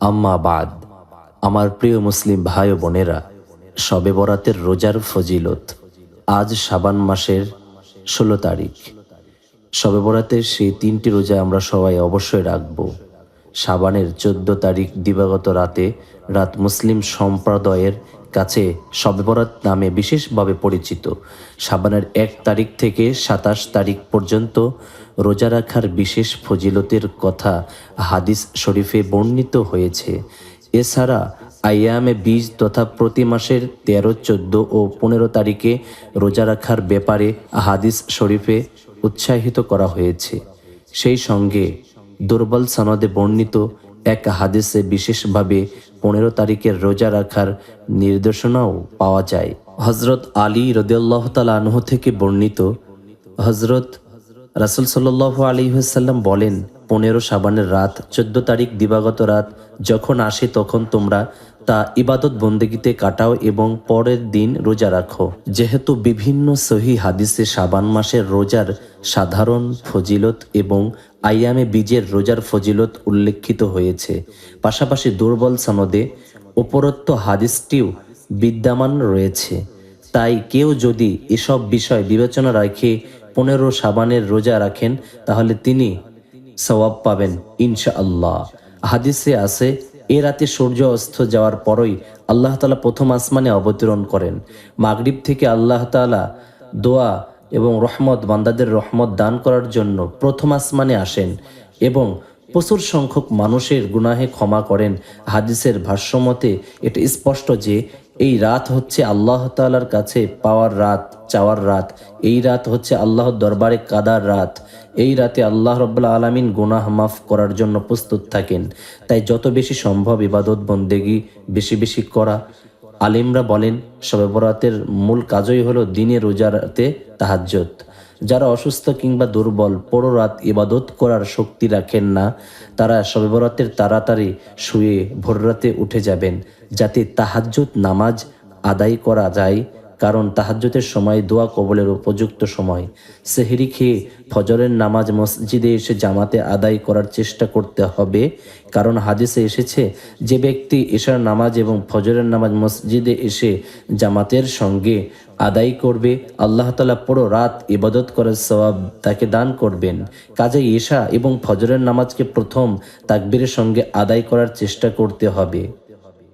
আম্মা বাদ, আমার প্রিয় মুসলিম ভাই ও বোনেরা শবে বরাতের রোজার ফজিলত আজ সাবান মাসের ষোলো তারিখ। শবে বরাতের সেই তিনটি রোজা আমরা সবাই অবশ্যই রাখব। সাবানের চোদ্দ তারিখ দিবাগত রাতে রাত মুসলিম সম্প্রদায়ের কাছে শবে বরাত নামে বিশেষভাবে পরিচিত। সাবানের এক তারিখ থেকে সাতাশ তারিখ পর্যন্ত রোজা রাখার বিশেষ ফজিলতের কথা হাদিস শরীফে বর্ণিত হয়েছে। এছাড়া আইয়ামে বীজ তথা প্রতি মাসের তেরো, চোদ্দ ও পনেরো তারিখে রোজা রাখার ব্যাপারে হাদিস শরীফে উৎসাহিত করা হয়েছে। সেই সঙ্গে দুর্বল সনদে বর্ণিত এক হাদিসে বিশেষভাবে পনেরো তারিখের রোজা রাখার নির্দেশনাও পাওয়া যায়। হজরত আলী রদিয়াল্লাহ তালাহ থেকে বর্ণিত হজরত রাসুল সাল্লাহ আলী সাল্লাম বলেন, পনেরো সাবানের রাত, চোদ্দ তারিখ দিবাগত রাত, যখন আসে তখন তোমরা তা ইবাদত বন্দেগিতে কাটাও এবং পরের দিন রোজা রাখো। যেহেতু বিভিন্ন সহি হাদিসে সাবান মাসের রোজার সাধারণ ফজিলত এবং আইয়ামে বীজের রোজার ফজিলত উল্লেখিত হয়েছে। পাশাপাশি দুর্বল সনদে উপরোক্ত হাদিসটিও বিদ্যমান রয়েছে। তাই কেউ যদি এসব বিষয় বিবেচনা রাখে, পনেরো সাবানের রোজা রাখেন, তাহলে তিনি সওয়াব পাবেন ইনশা আল্লাহ হাদিসে আছে এ রাতে সূর্য অস্ত যাওয়ার পরই আল্লাহ তালা প্রথম আসমানে অবতরণ করেন। মাগরিব থেকে আল্লাহ তালা দোয়া এবং রহমত, বান্দাদের রহমত দান করার জন্য প্রথম আসমানে আসেন এবং প্রচুর সংখ্যক মানুষের গুনাহে ক্ষমা করেন। হাদিসের ভাষ্যমতে এটা স্পষ্ট যে এই রাত হচ্ছে আল্লাহ তালার কাছে পাওয়ার রাত, চাওয়ার রাত। এই রাত হচ্ছে আল্লাহর দরবারে কাদার রাত। এই রাতে আল্লাহ রব্লা আলমিন গুনাহ মাফ করার জন্য প্রস্তুত থাকেন। তাই যত বেশি সম্ভব ইবাদত বন্দেগি বেশি বেশি করা। আলিমরা বলেন শবে বরাতের মূল কাজই হলো দিনে রোজাতে তাহাজ্জত যারা অসুস্থ কিংবা দুর্বল পরো রাত ইবাদত করার শক্তি রাখেন না, তারা শবে বরাতের তাড়াতাড়ি শুয়ে ভোররাতে উঠে যাবেন, যাতে তাহাজ্জুদ নামাজ আদায় করা যায়। কারণ তাহাজ্জুদের সময় দোয়া কবলের উপযুক্ত সময়। সেহেরি খেয়ে ফজরের নামাজ মসজিদে এসে জামাতে আদায় করার চেষ্টা করতে হবে, কারণ হাদিসে এসেছে, যে ব্যক্তি এশার নামাজ এবং ফজরের নামাজ মসজিদে এসে জামাতের সঙ্গে আদায় করবে, আল্লাহ তালা পুরো রাত ইবাদত করার সবাব তাকে দান করবেন। কাজে এশা এবং ফজরের নামাজকে প্রথম তাকবীরের সঙ্গে আদায় করার চেষ্টা করতে হবে।